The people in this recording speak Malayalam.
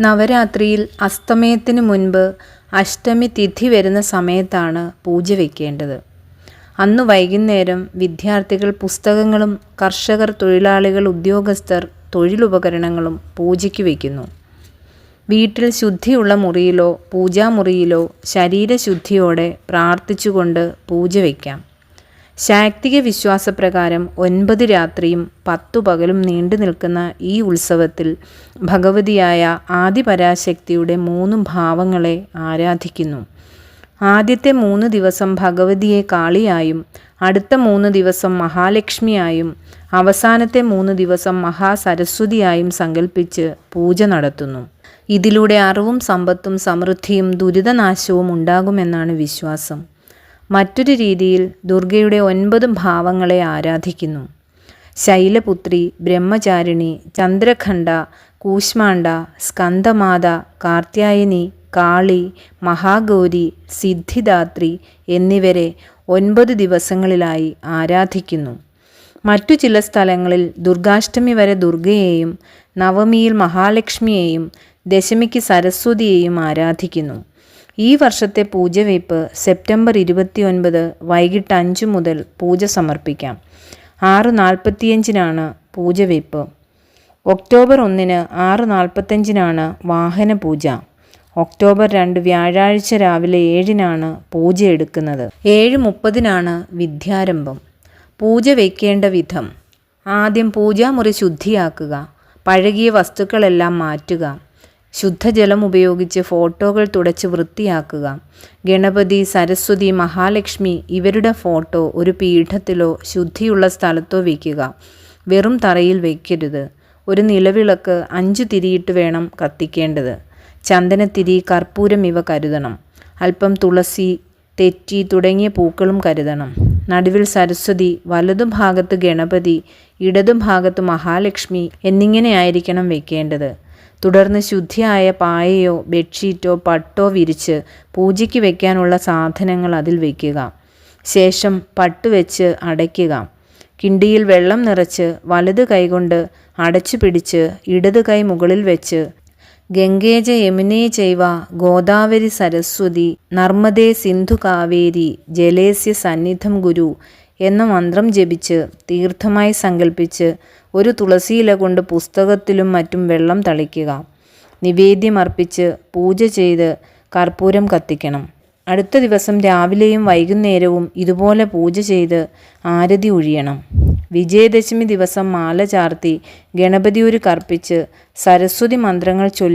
നവരാത്രിയിൽ അസ്തമയത്തിന് മുൻപ് അഷ്ടമി തിഥി വരുന്ന സമയത്താണ് പൂജ വയ്ക്കേണ്ടത് അന്ന് വൈകുന്നേരം വിദ്യാർത്ഥികൾ പുസ്തകങ്ങളും കർഷകർ തൊഴിലാളികൾ ഉദ്യോഗസ്ഥർ തൊഴിലുപകരണങ്ങളും പൂജയ്ക്ക് വയ്ക്കുന്നു വീട്ടിൽ ശുദ്ധിയുള്ള മുറിയിലോ പൂജാമുറിയിലോ ശരീരശുദ്ധിയോടെ പ്രാർത്ഥിച്ചുകൊണ്ട് പൂജ വയ്ക്കാം ശാക്തിക വിശ്വാസപ്രകാരം ഒൻപത് രാത്രിയും പത്തു പകലും നീണ്ടു നിൽക്കുന്ന ഈ ഉത്സവത്തിൽ ഭഗവതിയായ ആദിപരാശക്തിയുടെ മൂന്ന് ഭാവങ്ങളെ ആരാധിക്കുന്നു. ആദ്യത്തെ മൂന്ന് ദിവസം ഭഗവതിയെ കാളിയായും അടുത്ത മൂന്ന് ദിവസം മഹാലക്ഷ്മിയായും അവസാനത്തെ മൂന്ന് ദിവസം മഹാസരസ്വതിയായും സങ്കല്പിച്ച് പൂജ നടത്തുന്നു. ഇതിലൂടെ അറിവും സമ്പത്തും സമൃദ്ധിയും ദുരിതനാശവും ഉണ്ടാകുമെന്നാണ് വിശ്വാസം. മറ്റൊരു രീതിയിൽ ദുർഗയുടെ ഒൻപത് ഭാവങ്ങളെ ആരാധിക്കുന്നു. ശൈലപുത്രി ബ്രഹ്മചാരിണി ചന്ദ്രഖണ്ഡ കൂശ്മാണ്ട സ്കന്ദമാത കാർത്യായനി കാളി മഹാഗൗരി സിദ്ധിദാത്രി എന്നിവരെ ഒൻപത് ദിവസങ്ങളിലായി ആരാധിക്കുന്നു. മറ്റു ചില സ്ഥലങ്ങളിൽ ദുർഗാഷ്ടമി വരെ ദുർഗയെയും നവമിയിൽ മഹാലക്ഷ്മിയെയും ദശമിക്ക് സരസ്വതിയെയും ആരാധിക്കുന്നു. ഈ വർഷത്തെ പൂജവയ്പ് സെപ്റ്റംബർ ഇരുപത്തി ഒൻപത് വൈകിട്ട് അഞ്ച് മുതൽ പൂജ സമർപ്പിക്കാം. ആറ് നാൽപ്പത്തിയഞ്ചിനാണ് പൂജവയ്പ് ഒക്ടോബർ ഒന്നിന് ആറ് നാൽപ്പത്തഞ്ചിനാണ് വാഹന പൂജ ഒക്ടോബർ രണ്ട് വ്യാഴാഴ്ച രാവിലെ ഏഴിനാണ് പൂജ എടുക്കുന്നത് ഏഴ് മുപ്പതിനാണ് വിദ്യാരംഭം. പൂജ വയ്ക്കേണ്ട വിധം. ആദ്യം പൂജാമുറി ശുദ്ധിയാക്കുക. പഴകിയ വസ്തുക്കളെല്ലാം മാറ്റുക. ശുദ്ധജലം ഉപയോഗിച്ച് ഫോട്ടോകൾ തുടച്ച് വൃത്തിയാക്കുക. ഗണപതി സരസ്വതി മഹാലക്ഷ്മി ഇവരുടെ ഫോട്ടോ ഒരു പീഠത്തിലോ ശുദ്ധിയുള്ള സ്ഥലത്തോ വയ്ക്കുക വെറും തറയിൽ വയ്ക്കരുത് ഒരു നിലവിളക്ക് അഞ്ച് തിരിയിട്ട് വേണം കത്തിക്കേണ്ടത്. ചന്ദനത്തിരി കർപ്പൂരം ഇവ കരുതണം. അല്പം തുളസി തെറ്റി തുടങ്ങിയ പൂക്കളും കരുതണം. നടുവിൽ സരസ്വതി വലതുഭാഗത്ത് ഗണപതി ഇടതുഭാഗത്ത് മഹാലക്ഷ്മി എന്നിങ്ങനെയായിരിക്കണം വെക്കേണ്ടത്. തുടർന്ന് ശുദ്ധിയായ പായയോ ബെഡ്ഷീറ്റോ പട്ടോ വിരിച്ച് പൂജയ്ക്ക് വെക്കാനുള്ള സാധനങ്ങൾ അതിൽ വയ്ക്കുക ശേഷം പട്ട് വെച്ച് അടയ്ക്കുക. കിണ്ടിയിൽ വെള്ളം നിറച്ച് വലത് കൈകൊണ്ട് അടച്ചു പിടിച്ച് ഇടത് കൈ മുകളിൽ വെച്ച് ഗംഗേജ യമുനേ ചൈവ ഗോദാവരി സരസ്വതി നർമ്മദേ സിന്ധു കാവേരി ജലേസ്യ സന്നിധം ഗുരു എന്ന മന്ത്രം ജപിച്ച് തീർത്ഥമായി സങ്കല്പിച്ച് ഒരു തുളസിയില കൊണ്ട് പുസ്തകത്തിലും മറ്റും വെള്ളം തളിക്കുക. നിവേദ്യമർപ്പിച്ച് പൂജ ചെയ്ത് കർപ്പൂരം കത്തിക്കണം. അടുത്ത ദിവസം രാവിലെയും വൈകുന്നേരവും ഇതുപോലെ പൂജ ചെയ്ത് ആരതി ഒഴിയണം വിജയദശമി ദിവസം മാല ചാർത്തി ഗണപതിയൂര് കർപ്പിച്ച് സരസ്വതി മന്ത്രങ്ങൾ ചൊല്ലി